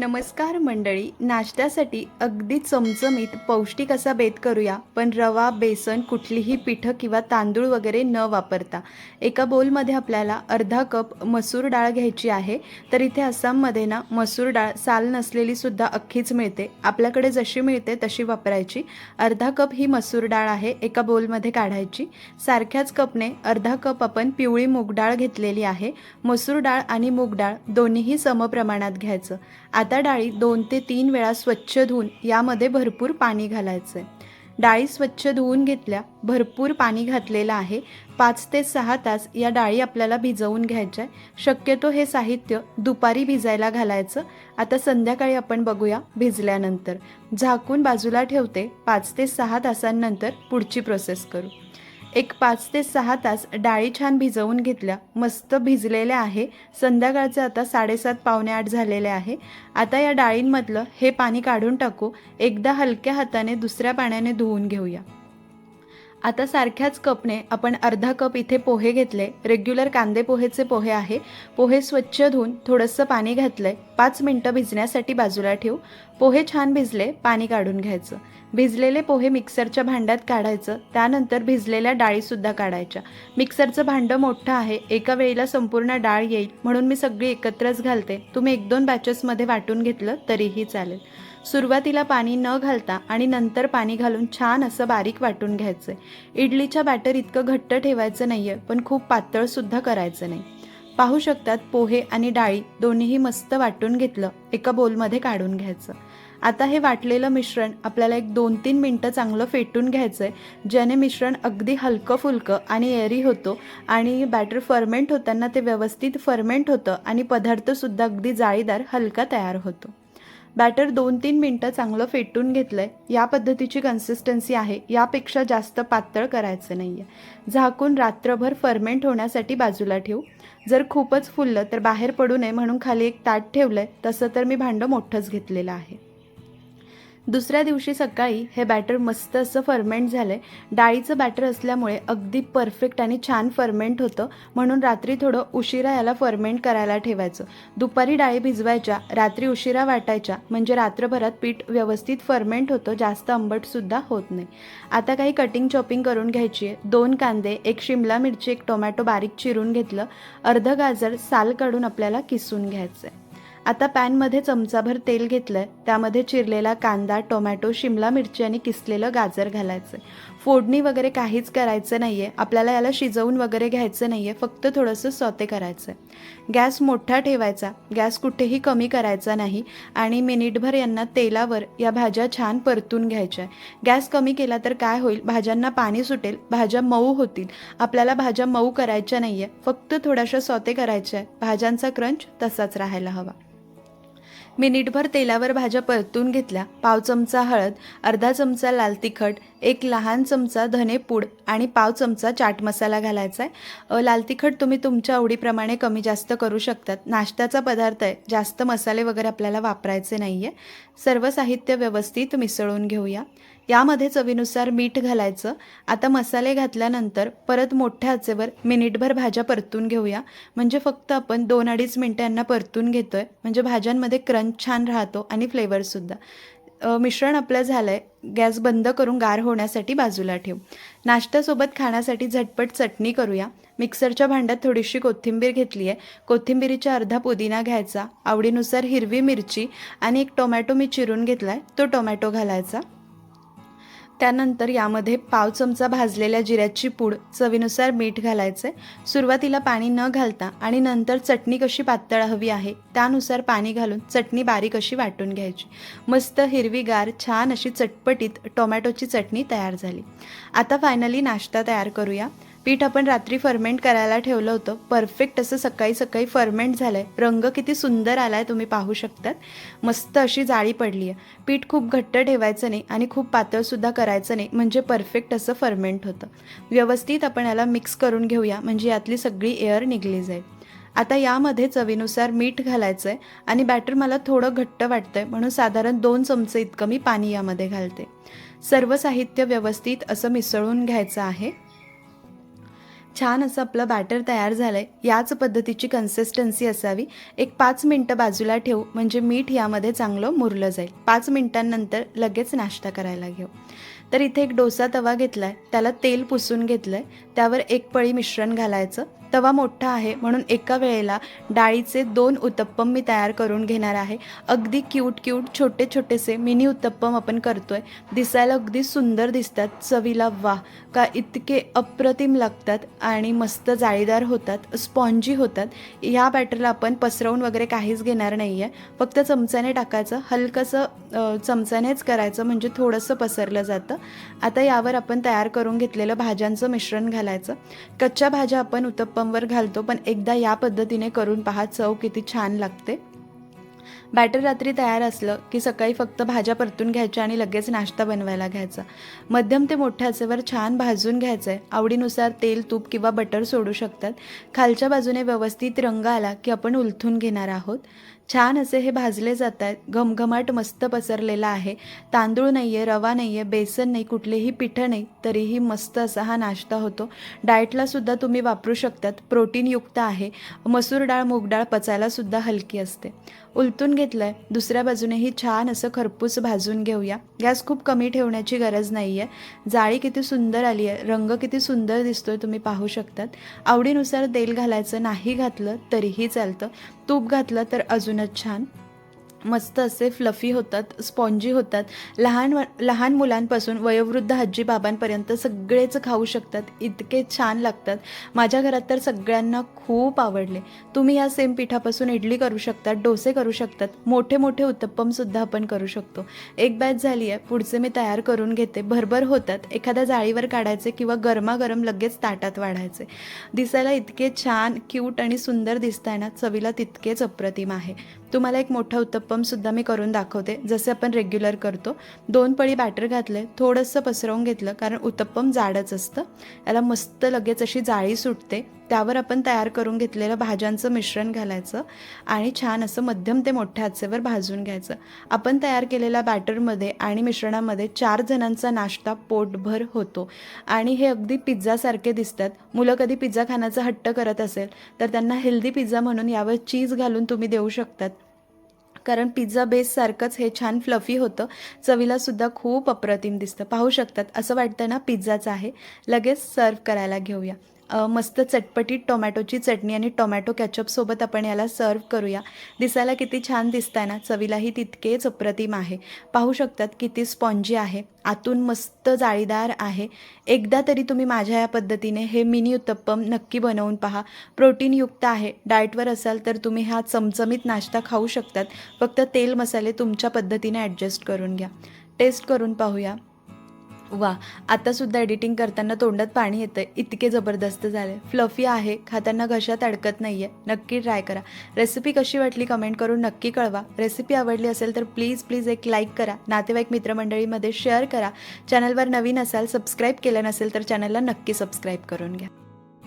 नमस्कार मंडळी नाश्त्यासाठी अगदी चमचमीत पौष्टिक असा बेत करूया पण रवा बेसन कुठलीही पिठं किंवा तांदूळ वगैरे न वापरता. एका बोलमध्ये आपल्याला अर्धा कप मसूर डाळ घ्यायची आहे तर इथे आसाममध्ये ना मसूर डाळ साल नसलेली सुद्धा अख्खीच मिळते. आपल्याकडे जशी मिळते तशी वापरायची. अर्धा कप ही मसूर डाळ आहे एका बोलमध्ये काढायची. सारख्याच कपने अर्धा कप आपण पिवळी मूग डाळ घेतलेली आहे. मसूर डाळ आणि मूग डाळ दोन्हीही समप्रमाणात घ्यायचं. आता डाळी दोन ते तीन वेळा स्वच्छ धुवून यामध्ये भरपूर पाणी घालायचं आहे डाळी स्वच्छ धुवून घेतल्या भरपूर पाणी घातलेलं आहे. पाच ते सहा तास या डाळी आपल्याला भिजवून घ्यायच्या आहे शक्यतो हे साहित्य दुपारी भिजायला घालायचं. आता संध्याकाळी आपण बघूया भिजल्यानंतर. झाकून बाजूला ठेवते. पाच ते सहा तासांनंतर पुढची प्रोसेस करू. एक पाच ते सहा तास डाळी छान भिजवून घेतल्या. मस्त भिजलेल्या आहे. संध्याकाळचे आता साडेसात पावणे आठ झालेले आहे. आता या डाळींमधलं हे पाणी काढून टाकू. एकदा हलक्या हाताने दुसऱ्या पाण्याने धुवून घेऊया. आता सारख्याच कपने आपण अर्धा कप इथे पोहे घेतले. रेग्युलर कांदे पोहेचे पोहे आहे. पोहे स्वच्छ धुवून थोडंसं पाणी घातलं आहे पाच मिनटं भिजण्यासाठी बाजूला ठेवू. पोहे छान भिजले पाणी काढून घ्यायचं. भिजलेले पोहे मिक्सरच्या भांड्यात काढायचं. त्यानंतर भिजलेल्या डाळीसुद्धा काढायच्या. मिक्सरचं भांडं मोठं आहे. एका वेळेला संपूर्ण डाळ येईल. म्हणून मी सगळी एकत्रच घालते. तुम्ही एक दोन बॅचेसमध्ये वाटून घेतलं तरीही चालेल. सुरुवातीला पाणी न घालता आणि नंतर पाणी घालून छान असं बारीक वाटून घ्यायचं. आहे इडलीच्या बॅटर इतकं घट्ट ठेवायचं नाही आहे पण खूप पातळसुद्धा करायचं नाही. पाहू शकतात पोहे आणि डाळी दोन्हीही मस्त वाटून घेतलं एका बोलमध्ये काढून घ्यायचं. आता हे वाटलेलं मिश्रण आपल्याला एक दोन तीन मिनटं चांगलं फेटून घ्यायचं आहे ज्याने मिश्रण अगदी हलकं फुलकं आणि एअरी होतो आणि बॅटर फर्मेंट होताना ते व्यवस्थित फर्मेंट होतं आणि पदार्थसुद्धा अगदी जाळीदार हलका तयार होतो. बॅटर दोन तीन मिनटं चांगलं फेटून घेतलं आहे या पद्धतीची कन्सिस्टन्सी आहे. यापेक्षा जास्त पातळ करायचं नाही आहे झाकून रात्रभर फर्मेंट होण्यासाठी बाजूला ठेवू. जर खूपच फुललं तर बाहेर पडू नये म्हणून खाली एक ताट ठेवलं आहे तसं तर मी भांडं मोठंच घेतलेलं आहे. दुसऱ्या दिवशी सकाळी हे बॅटर मस्त असं फर्मेंट झालं आहे डाळीचं बॅटर असल्यामुळे अगदी परफेक्ट आणि छान फर्मेंट होतं. म्हणून रात्री थोडं उशिरा याला फर्मेंट करायला ठेवायचं. दुपारी डाळी भिजवायच्या रात्री उशिरा वाटायच्या म्हणजे रात्रभरात पीठ व्यवस्थित फर्मेंट होतं जास्त आंबटसुद्धा होत नाही. आता काही कटिंग चॉपिंग करून घ्यायची आहे दोन कांदे एक शिमला मिरची एक टोमॅटो बारीक चिरून घेतलं. अर्ध गाजर साल काढून आपल्याला किसून घ्यायचं आहे आता पॅनमध्ये चमचाभर तेल घेतलं आहे त्यामध्ये चिरलेला कांदा टोमॅटो शिमला मिरची आणि किसलेलं गाजर घालायचं. आहे फोडणी वगैरे काहीच करायचं नाही आहे आपल्याला याला शिजवून वगैरे घ्यायचं नाही आहे फक्त थोडंसं सौते करायचं. आहे गॅस मोठा ठेवायचा गॅस कुठेही कमी करायचा नाही आणि मिनिटभर यांना तेलावर या भाज्या छान परतून घ्यायच्या. गॅस कमी केला तर काय होईल? भाज्यांना पाणी सुटेल भाज्या मऊ होतील. आपल्याला भाज्या मऊ करायच्या नाही आहे फक्त थोड्याशा सौते करायच्या आहे. भाज्यांचा क्रंच तसाच राहायला हवा. मिनिटभर तेलावर भाज्या परतून घेतल्या. पाव चमचा हळद अर्धा चमचा लाल तिखट एक लहान चमचा धनेपूड आणि पाव चमचा चाट मसाला घालायचा आहे. लाल तिखट तुम्ही तुमच्या आवडीप्रमाणे कमी जास्त करू शकतात. नाश्त्याचा पदार्थ आहे. जास्त मसाले वगैरे आपल्याला वापरायचे नाही आहे सर्व साहित्य व्यवस्थित मिसळून घेऊया. यामध्ये चवीनुसार मीठ घालायचं. आता मसाले घातल्यानंतर परत मोठ्या आचेवर मिनिटभर भाज्या परतून घेऊया. म्हणजे फक्त आपण दोन अडीच मिनटं यांना परतून घेतो आहे म्हणजे भाज्यांमध्ये क्रंच छान राहतो आणि फ्लेवरसुद्धा मिश्रण आपलं झालं आहे गॅस बंद करून गार होण्यासाठी बाजूला ठेवू. नाश्त्यासोबत खाण्यासाठी झटपट चटणी करूया. मिक्सरच्या भांड्यात थोडीशी कोथिंबीर घेतली आहे कोथिंबीरीचा अर्धा पुदिना घ्यायचा. आवडीनुसार हिरवी मिरची आणि एक टोमॅटो मी चिरून घेतला आहे तो टोमॅटो घालायचा. त्यानंतर यामध्ये पाव चमचा भाजलेल्या जिऱ्याची पूड चवीनुसार मीठ घालायचं. आहे सुरुवातीला पाणी न घालता आणि नंतर चटणी कशी पातळ हवी आहे त्यानुसार पाणी घालून चटणी बारीक अशी वाटून घ्यायची. मस्त हिरवीगार छान अशी चटपटीत टोमॅटोची चटणी तयार झाली. आता फायनली नाश्ता तयार करूया. पीठ आपण रात्री फर्मेंट करायला ठेवलं होतं. परफेक्ट असं सकाळी सकाळी फर्मेंट झालं आहे रंग किती सुंदर आला आहे तुम्ही पाहू शकतात. मस्त अशी जाळी पडली आहे पीठ खूप घट्ट ठेवायचं नाही आणि खूप पातळसुद्धा करायचं नाही. म्हणजे परफेक्ट असं फर्मेंट होतं. व्यवस्थित आपण याला मिक्स करून घेऊया. म्हणजे यातली सगळी एअर निघली जाईल. आता यामध्ये चवीनुसार मीठ घालायचं आहे आणि बॅटर मला थोडं घट्ट वाटतं आहे म्हणून साधारण दोन चमचे इतकं मी पाणी यामध्ये घालते. सर्व साहित्य व्यवस्थित असं मिसळून घ्यायचं आहे. छान असं आपलं बॅटर तयार झालं आहे याच पद्धतीची कन्सिस्टन्सी असावी. एक पाच मिनटं बाजूला ठेवू म्हणजे मीठ यामध्ये चांगलं मुरलं जाईल. पाच मिनटांनंतर लगेच नाश्ता करायला घेऊ. तर इथे एक डोसा तवा घेतला आहे त्याला तेल पुसून घेतलं आहे त्यावर एक पळी मिश्रण घालायचं. तवा मोठा आहे म्हणून एका वेळेला डाळीचे दोन उत्तप्पम मी तयार करून घेणार आहे. अगदी क्यूट क्यूट छोटे छोटेसे मिनी उत्तप्पम आपण करतोय. दिसायला अगदी सुंदर दिसतात चवीला वाह. का इतके अप्रतिम लागतात आणि मस्त जाळीदार होतात स्पॉन्जी होतात. या बॅटरला आपण पसरवून वगैरे काहीच घेणार नाही आहे फक्त चमच्याने टाकायचं. हलकंसं चमच्यानेच करायचं म्हणजे थोडंसं पसरलं जातं. आता यावर आपण तयार करून घेतलेलं भाज्यांचं मिश्रण घालायचं. कच्च्या भाज्या आपण उत्तप्पमवर घालतो पण एकदा या पद्धतीने करून पहा चव किती छान लागते. बॅटर रात्री तयार असलं की सकाळी फक्त भाज्या परतून घ्यायच्या आणि लगेच नाश्ता बनवायला घ्यायचा. मध्यम ते मोठ्या आचेवर छान भाजून घ्यायचं आहे आवडीनुसार तेल तूप किंवा बटर सोडू शकतात. खालच्या बाजूने व्यवस्थित रंग आला की आपण उलथून घेणार आहोत. छान असे हे भाजले जात आहेत घमघमाट मस्त पसरलेला आहे. तांदूळ नाही आहे रवा नाही आहे बेसन नाही कुठलेही पिठं नाही तरीही मस्त असा हा नाश्ता होतो. डाएटला सुद्धा तुम्ही वापरू शकतात. प्रोटीनयुक्त आहे. मसूर डाळ मूग डाळ पचायलासुद्धा हलकी असते. उलटून घेतलं आहे दुसऱ्या बाजूनेही छान असं खरपूस भाजून घेऊया. गॅस खूप कमी ठेवण्याची गरज नाही आहे जाळी किती सुंदर आली आहे रंग किती सुंदर दिसतोय तुम्ही पाहू शकतात. आवडीनुसार तेल घालायचं नाही घातलं तरीही चालतं. तूप घातलं तर अजूनच छान. मस्त असे फ्लफी होतात स्पॉन्जी होतात. लहान लहान मुलांपासून वयोवृद्ध आजी बाबांपर्यंत सगळेच खाऊ शकतात इतके छान लागतात. माझ्या घरात तर सगळ्यांना खूप आवडले. तुम्ही या सेम पिठापासून इडली करू शकतात डोसे करू शकतात. मोठे मोठे उत्तप्पमसुद्धा आपण करू शकतो. एक बॅच झाली आहे पुढचे मी तयार करून घेते. भरभर होतात. एखाद्या जाळीवर काढायचे किंवा गरमागरम लगेच ताटात वाढायचे. दिसायला इतके छान क्यूट आणि सुंदर दिसताय ना चवीला तितकेच अप्रतिम आहे. तुम्हाला एक मोठा उत्तप्पमसुद्धा मी करून दाखवते जसे आपण रेग्युलर करतो. दोन पळी बॅटर घातले थोडंसं पसरवून घेतलं कारण उत्तप्पम जाडच असतं. याला मस्त लगेच अशी जाळी सुटते. त्यावर आपण तयार करून घेतलेलं भाज्यांचं मिश्रण घालायचं आणि छान असं मध्यम ते मोठ्या आचेवर भाजून घ्यायचं. आपण तयार केलेल्या बॅटरमध्ये आणि मिश्रणामध्ये चार जणांचा नाश्ता पोटभर होतो. आणि हे अगदी पिझ्झासारखे दिसतात. मुलं कधी पिझ्झा खाण्याचा हट्ट करत असेल तर त्यांना हेल्दी पिझ्झा म्हणून यावर चीज घालून तुम्ही देऊ शकतात. कारण पिझ्झा बेससारखंच हे छान फ्लफी होतं. चवीला सुद्धा खूप अप्रतिम दिसतं. पाहू शकतात असं वाटतं ना पिझ्झाचं आहे. लगेच सर्व करायला घेऊया. मस्त चटपटीत टोमॅटोची चटणी आणि टोमॅटो कॅचअपसोबत आपण याला सर्व करूया. दिसायला किती छान दिसतंय ना? चवीलाही तितकेच अप्रतिम आहे. पाहू शकतात किती स्पॉन्जी आहे. आतून मस्त जाळीदार आहे. एकदा तरी तुम्ही माझ्या या पद्धतीने हे मिनी उत्तप्पम नक्की बनवून पहा. प्रोटीनयुक्त आहे. डाएटवर असाल तर तुम्ही हा चमचमीत नाश्ता खाऊ शकतात. फक्त तेल मसाले तुमच्या पद्धतीने ॲडजस्ट करून घ्या. टेस्ट करून पाहूया. वा आतासुद्धा एडिटिंग करताना तोंडात पाणी येतं आहे इतके जबरदस्त झाले. फ्लफी आहे खाताना घशात अडकत नाही आहे नक्की ट्राय करा. रेसिपी कशी वाटली कमेंट करून नक्की कळवा. रेसिपी आवडली असेल तर प्लीज प्लीज एक लाईक करा. नातेवाईक मित्रमंडळीमध्ये शेअर करा. चॅनलवर नवीन असाल सबस्क्राईब केलं नसेल तर चॅनलला नक्की सबस्क्राईब करून घ्या.